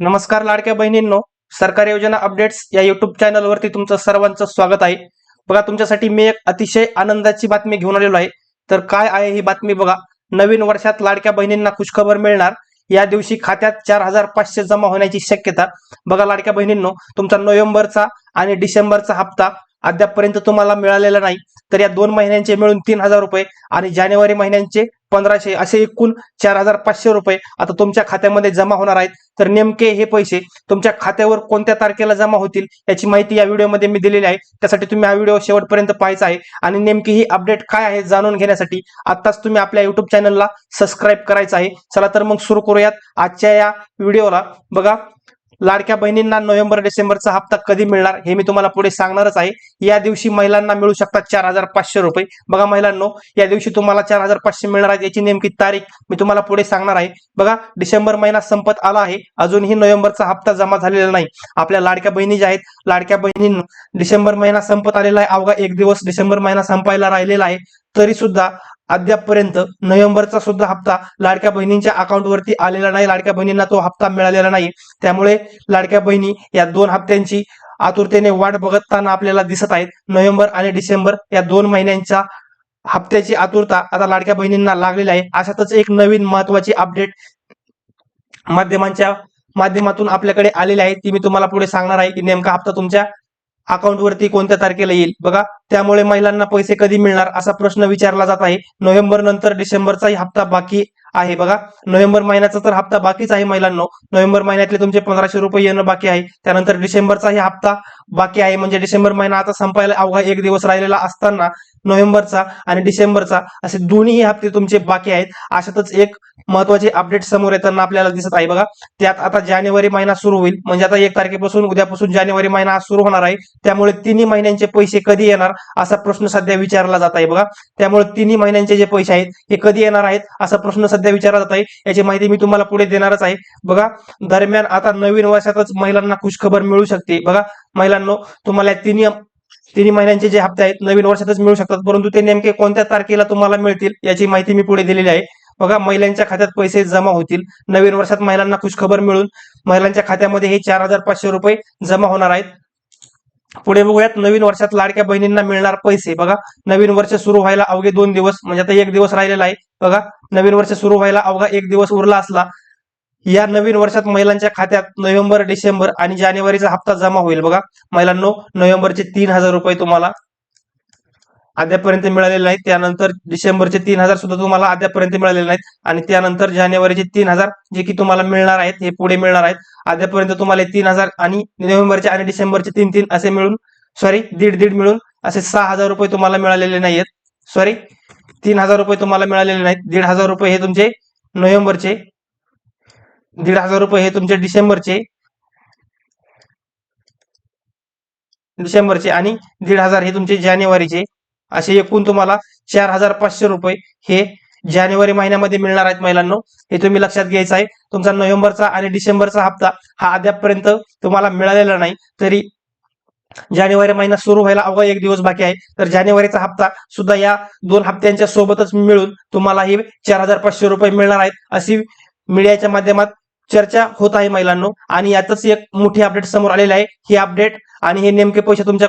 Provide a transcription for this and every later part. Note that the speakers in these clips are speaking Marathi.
नमस्कार लाडक्या बहिणींनो सरकारी योजना अपडेट्स या युट्यूब चॅनलवरती तुमचं सर्वांचं स्वागत आहे. बघा तुमच्यासाठी मी एक अतिशय आनंदाची बातमी घेऊन आलेलो आहे. तर काय आहे ही बातमी बघा. नवीन वर्षात लाडक्या बहिणींना खुशखबर मिळणार. या दिवशी खात्यात चार हजार पाचशे जमा होण्याची शक्यता. बघा लाडक्या बहिणींनो तुमचा नोव्हेंबरचा आणि डिसेंबरचा हप्ता अद्यापपर्यंत तुम्हाला मिळालेला नाही तर या दोन महिन्यांचे मिळून तीन हजार रुपये आणि जानेवारी महिन्यांचे पंधराशे असे एकूण चार हजार पाचशे रुपये आता तुमच्या खात्यामध्ये जमा होणार आहेत. तर नेमके हे पैसे तुमच्या खात्यावर कोणत्या तारखेला जमा होतील याची माहिती या व्हिडिओमध्ये मी दिलेली आहे. त्यासाठी तुम्ही हा व्हिडिओ शेवटपर्यंत पाहायचा आहे आणि नेमकी ही अपडेट काय आहे जाणून घेण्यासाठी आताच तुम्ही आपल्या युट्यूब चॅनलला सबस्क्राईब करायचं आहे. चला तर मग सुरू करूयात आजच्या या व्हिडिओला. बघा लाडक्या बहिणींना नोव्हेंबर डिसेंबरचा हप्ता कधी मिळणार हे मी तुम्हाला पुढे सांगणारच आहे. या दिवशी महिलांना मिळू शकतात चार हजार पाचशे रुपये. बघा महिलांनो या दिवशी तुम्हाला चार हजार पाचशे मिळणार आहेत याची नेमकी तारीख मी तुम्हाला पुढे सांगणार आहे. बघा डिसेंबर महिना संपत आला आहे. अजूनही नोव्हेंबरचा हप्ता जमा झालेला नाही. आपल्या लाडक्या बहिणी ज्या आहेत लाडक्या बहिणींना डिसेंबर महिना संपत आलेला आहे. अवघा एक दिवस डिसेंबर महिना संपायला राहिलेला आहे. तरी सुद्धा अद्यापपर्यंत नोव्हेंबरचा सुद्धा हप्ता लाडक्या बहिणींच्या अकाउंटवरती आलेला नाही. लाडक्या बहिणींना तो हप्ता मिळालेला नाही. त्यामुळे लाडक्या बहिणी या दोन हप्त्यांची आतुरतेने वाट बघताना आपल्याला दिसत आहेत. नोव्हेंबर आणि डिसेंबर या दोन महिन्यांच्या हप्त्याची आतुरता आता लाडक्या बहिणींना लागलेली आहे. अशातच एक नवीन महत्वाची अपडेट माध्यमांच्या माध्यमातून आपल्याकडे आलेली आहे. ती मी तुम्हाला पुढे सांगणार आहे की नेमका हप्ता तुमच्या अकाउंटवरती कोणत्या तारखेला येईल? बघा त्यामुळे महिलांना पैसे कधी मिळणार असा प्रश्न विचारला जात आहे. नोव्हेंबर नंतर डिसेंबरचाही हप्ता बाकी आहे बघा. नोव्हेंबर महिन्याचा तर हप्ता बाकीच आहे महिलांनो. नोव्हेंबर महिन्यातले तुमचे पंधराशे रुपये येणं बाकी आहे. त्यानंतर डिसेंबरचाही हप्ता बाकी आहे. म्हणजे डिसेंबर महिना आता संपायला अवघा एक दिवस राहिलेला असताना नोव्हेंबरचा आणि डिसेंबरचा असे दोन्ही हप्ते तुमचे बाकी आहेत. अशातच एक महत्त्वाचे अपडेट समोर येताना आपल्याला दिसत आहे बघा. त्यात आता जानेवारी महिना सुरू होईल. म्हणजे आता एक तारखेपासून उद्यापासून जानेवारी महिना सुरू होणार आहे. त्यामुळे तिन्ही महिन्यांचे पैसे कधी येणार? असा प्रश्न सध्या विचारला जात आहे. बघा त्यामुळे तिन्ही महिन्यांचे जे पैसे आहेत हे कधी येणार आहेत? असा प्रश्न सध्या विचारला जात आहे. याची माहिती मी तुम्हाला पुढे देणारच आहे. बघा दरम्यान आता नवीन वर्षातच महिलांना खुशखबर मिळू शकते. बघा महिलांनो तुम्हाला तिन्ही तिन्ही महिन्यांचे जे हप्ते आहेत नवीन वर्षातच मिळू शकतात. परंतु ते नेमके कोणत्या तारखेला तुम्हाला मिळतील याची माहिती मी पुढे दिलेली आहे. बघा महिलांच्या खात्यात पैसे जमा होतील. नवीन वर्षात महिलांना खुशखबर मिळून महिलांच्या खात्यामध्ये हे चार हजार पाचशे रुपये जमा होणार आहेत. पुढे बघूयात नवीन वर्षात लाडक्या बहिणींना मिळणार पैसे. बघा नवीन वर्ष सुरू व्हायला अवघे दोन दिवस म्हणजे आता एक दिवस राहिलेला आहे. बघा नवीन वर्ष सुरू व्हायला अवघा एक दिवस उरला असला या नवीन वर्षात महिलांच्या खात्यात नोव्हेंबर डिसेंबर आणि जानेवारीचा हप्ता जमा होईल. बघा महिलांनो नोव्हेंबरचे तीन हजार रुपये तुम्हाला अद्यापर्यंत मिळालेले नाहीत. त्यानंतर डिसेंबरचे तीन हजार सुद्धा तुम्हाला अद्यापर्यंत मिळालेले नाहीत. आणि त्यानंतर जानेवारीचे तीन हजार जे की तुम्हाला मिळणार आहेत हे पुढे मिळणार आहेत. अद्यापर्यंत तुम्हाला तीन हजार आणि नोव्हेंबरचे आणि डिसेंबरचे तीन तीन असे मिळून सॉरी दीड दीड मिळून असे सहा हजार रुपये तुम्हाला मिळालेले नाहीत सॉरी तीन हजार रुपये तुम्हाला मिळालेले नाहीत. दीड हजार रुपये हे तुमचे नोव्हेंबरचे दीड हजार रुपये हे तुमचे डिसेंबरचे डिसेंबरचे आणि दीड हजार हे तुमचे जानेवारीचे. असे एकूण तुम्हाला चार हजार पाचशे रुपये हे जानेवारी महिन्यामध्ये मिळणार आहेत महिलांनो. हे तुम्ही लक्षात घ्यायचं आहे. तुमचा नोव्हेंबरचा आणि डिसेंबरचा हप्ता हा अद्यापपर्यंत तुम्हाला मिळालेला नाही. तरी जानेवारी महिना सुरू व्हायला अवघा एक दिवस बाकी आहे. तर जानेवारीचा हप्ता सुद्धा या दोन हप्त्यांच्या सोबतच मिळून तुम्हाला हे चार हजार पाचशे रुपये मिळणार आहेत अशी मीडियाच्या माध्यमात चर्चा होत आहे महिलांनो. आणि यातच एक मोठी अपडेट समोर आलेली आहे. ही अपडेट आणि हे नेमके पैसे तुमच्या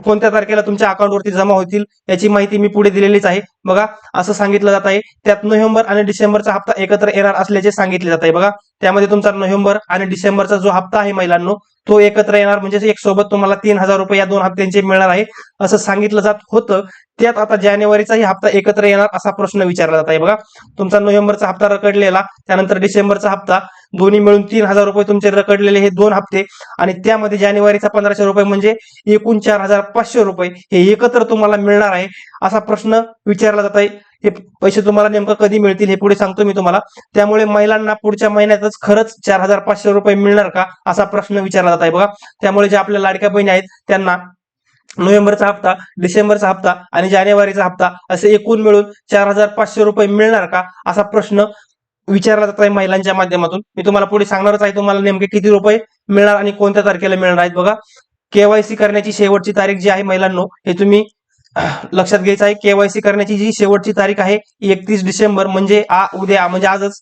कोणत्या तारखेला तुमच्या अकाउंटवरती जमा होतील याची माहिती मी पुढे दिलेलीच आहे. बघा असं सांगितलं जात आहे. त्यात नोव्हेंबर आणि डिसेंबरचा हप्ता एकत्र येणार असल्याचे सांगितले जात आहे. बघा त्यामध्ये तुमचा नोव्हेंबर आणि डिसेंबरचा जो हप्ता आहे महिलांनो तो एकत्र येणार म्हणजे एक सोबत तुम्हाला तीन हजार रुपये या दोन हप्त्यांचे मिळणार आहे असं सांगितलं जात होतं. त्यात आता जानेवारीचाही हप्ता एकत्र येणार असा प्रश्न विचारला जात आहे. बघा तुमचा नोव्हेंबरचा हप्ता रखडलेला त्यानंतर डिसेंबरचा हप्ता दोन्ही मिळून तीन हजार रुपये तुमचे रकडलेले हे दोन हप्ते आणि त्यामध्ये जानेवारीचा पंधराशे रुपये म्हणजे एकूण चार हजार पाचशे रुपये हे एकत्र तुम्हाला मिळणार आहे असा प्रश्न विचारला जात आहे. हे पैसे तुम्हाला नेमकं कधी मिळतील हे पुढे सांगतो मी तुम्हाला. त्यामुळे महिलांना पुढच्या महिन्यातच खरंच चार हजार पाचशे रुपये मिळणार का असा प्रश्न विचारला जात आहे बघा. त्यामुळे जे आपल्या लाडक्या बहिणी आहेत त्यांना नोव्हेंबरचा हप्ता डिसेंबरचा हप्ता आणि जानेवारीचा हप्ता असे एकूण मिळून चार हजार पाचशे रुपये मिळणार का असा प्रश्न विचारला जात आहे महिलांच्या माध्यमातून. मी तुम्हाला पुढे सांगणारच आहे तुम्हाला नेमके किती रुपये मिळणार आणि कोणत्या तारखेला मिळणार आहेत बघा. केवायसी करण्याची शेवटची तारीख जी आहे महिलांनो हे तुम्ही लक्षात घ्यायचं आहे केवायसी करण्याची जी शेवटची तारीख आहे एकतीस डिसेंबर म्हणजे आ उद्या म्हणजे आजच.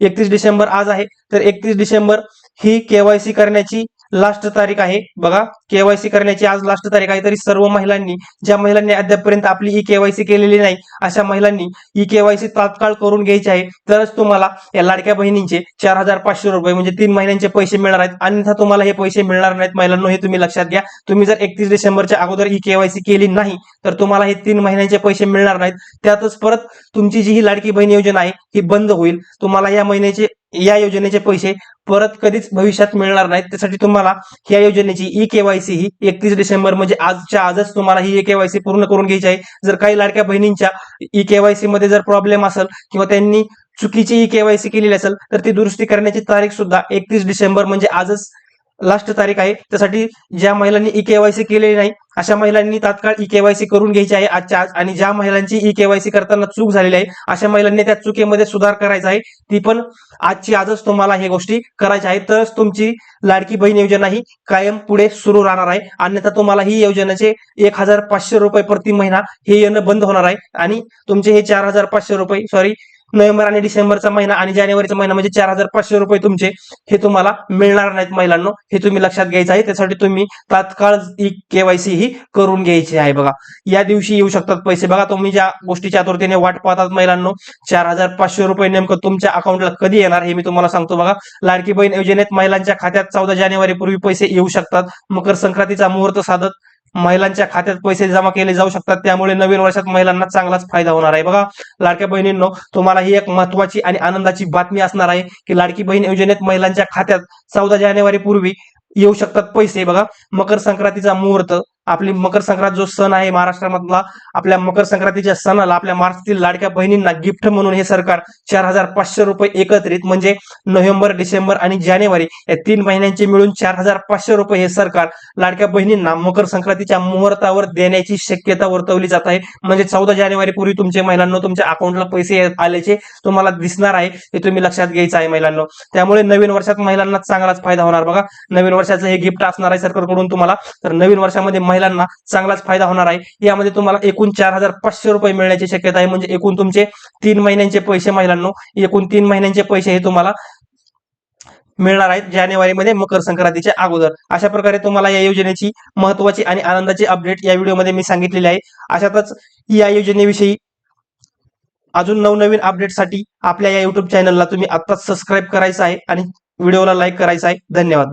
एकतीस डिसेंबर आज आहे तर एकतीस डिसेंबर ही केवायसी करण्याची लास्ट तारीख आहे. बघा केवायसी करण्याची आज लास्ट तारीख आहे. तरी सर्व महिलांनी ज्या महिलांनी अद्यापपर्यंत आपली ई केवायसी केलेली नाही अशा महिलांनी ई केवायसी तात्काळ करून घ्यायची आहे. तरच तुम्हाला या लाडक्या बहिणींचे चार हजार पाचशे रुपये म्हणजे तीन महिन्यांचे पैसे मिळणार आहेत. अन्यथा तुम्हाला हे पैसे मिळणार नाहीत महिलांना हे तुम्ही लक्षात घ्या. तुम्ही जर एकतीस डिसेंबरच्या अगोदर ई केवायसी केली नाही तर तुम्हाला हे तीन महिन्यांचे पैसे मिळणार नाहीत. त्यातच परत तुमची जी ही लाडकी बहीण योजना आहे ही बंद होईल. तुम्हाला या महिन्याचे या योजनेचे पैसे परत कधीच भविष्यात मिळणार नाहीत. त्यासाठी तुम्हाला या योजनेची ई केवायसी ही एकतीस डिसेंबर म्हणजे आजच्या आजच तुम्हाला ही ई केवायसी पूर्ण करून घ्यायची आहे. जर काही लाडक्या बहिणींच्या ई केवायसी मध्ये जर प्रॉब्लेम असेल किंवा त्यांनी चुकीची ई केवायसी केलेली असेल तर ती दुरुस्ती करण्याची तारीख सुद्धा एकतीस डिसेंबर म्हणजे आजच लास्ट तारीख आहे. त्यासाठी ज्या महिलांनी ई केवायसी केलेली नाही अशा महिलांनी तात्काळ ई केवायसी करून घ्यायची आहे आजच्या आज. आणि ज्या महिलांची ई केवायसी करताना चूक झालेली आहे अशा महिलांनी त्या चुकीमध्ये सुधार करायचा आहे. ती पण आजची आजच तुम्हाला हे गोष्टी करायच्या आहेत. तरच तुमची लाडकी बहीण योजना ही कायम पुढे सुरू राहणार आहे. अन्यथा तुम्हाला ही योजनेचे एक हजार पाचशे रुपये प्रति महिना हे येणं बंद होणार आहे. आणि तुमचे हे चार हजार पाचशे रुपये सॉरी नोव्हेंबर आणि डिसेंबरचा महिना आणि जानेवारीचा महिना म्हणजे चार हजार पाचशे रुपये तुमचे हे तुम्हाला मिळणार नाहीत महिलांनो. हे तुम्ही लक्षात घ्यायचं आहे. त्यासाठी तुम्ही तात्काळ ही केवायसी ही करून घ्यायची आहे बघा. या दिवशी येऊ शकतात पैसे. बघा तुम्ही ज्या गोष्टीच्या आतुरतेने वाट पाहतात महिलांनो चार हजार पाचशे रुपये नेमकं तुमच्या अकाउंटला कधी येणार हे मी तुम्हाला सांगतो बघा. लाडकी बहीण योजनेत महिलांच्या खात्यात चौदा जानेवारी पूर्वी पैसे येऊ शकतात. मकर संक्रांतीचा मुहूर्त साधत महिलांच्या खात्यात पैसे जमा केले जाऊ शकतात. त्यामुळे नवीन वर्षात महिलांना चांगलाच फायदा होणार आहे. बघा लाडक्या बहिणींनो तुम्हाला ही एक महत्वाची आणि आनंदाची बातमी असणार आहे की लाडकी बहीण योजनेत महिलांच्या खात्यात चौदा जानेवारी पूर्वी येऊ शकतात पैसे. बघा मकर संक्रांतीचा मुहूर्त आपली मकर संक्रांत जो सण आहे महाराष्ट्रामधला आपल्या मकर संक्रांतीच्या सणाला आपल्या महाराष्ट्रातील लाडक्या बहिणींना गिफ्ट म्हणून हे सरकार चार हजार पाचशे रुपये एकत्रित म्हणजे नोव्हेंबर डिसेंबर आणि जानेवारी या तीन महिन्यांचे मिळून चार हजार पाचशे रुपये हे सरकार लाडक्या बहिणींना मकर संक्रांतीच्या मुहूर्तावर देण्याची शक्यता वर्तवली जात आहे. म्हणजे चौदा जानेवारी पूर्वी तुमच्या महिलांना तुमच्या अकाउंटला पैसे आल्याचे तुम्हाला दिसणार आहे हे तुम्ही लक्षात घ्यायचं आहे महिलांना. त्यामुळे नवीन वर्षात महिलांना चांगलाच फायदा होणार बघा. नवीन वर्षाचं हे गिफ्ट असणार आहे सरकारकडून तुम्हाला. तर नवीन वर्षामध्ये महिलांना चांगलाच फायदा होणार आहे. यामध्ये तुम्हाला एकूण चार हजार पाचशे रुपये मिळण्याची शक्यता आहे. म्हणजे एकूण तुमचे तीन महिन्यांचे पैसे महिलांनो एकूण तीन महिन्यांचे पैसे हे तुम्हाला मिळणार आहेत जानेवारीमध्ये मकर संक्रांतीच्या अगोदर. अशा प्रकारे तुम्हाला या योजनेची महत्वाची आणि आनंदाची अपडेट या व्हिडिओमध्ये मी सांगितलेली आहे. अशातच या योजनेविषयी अजून नवनवीन अपडेटसाठी आपल्या या युट्यूब चॅनलला तुम्ही आत्ताच सबस्क्राईब करायचं आहे आणि व्हिडिओला लाईक करायचा आहे. धन्यवाद.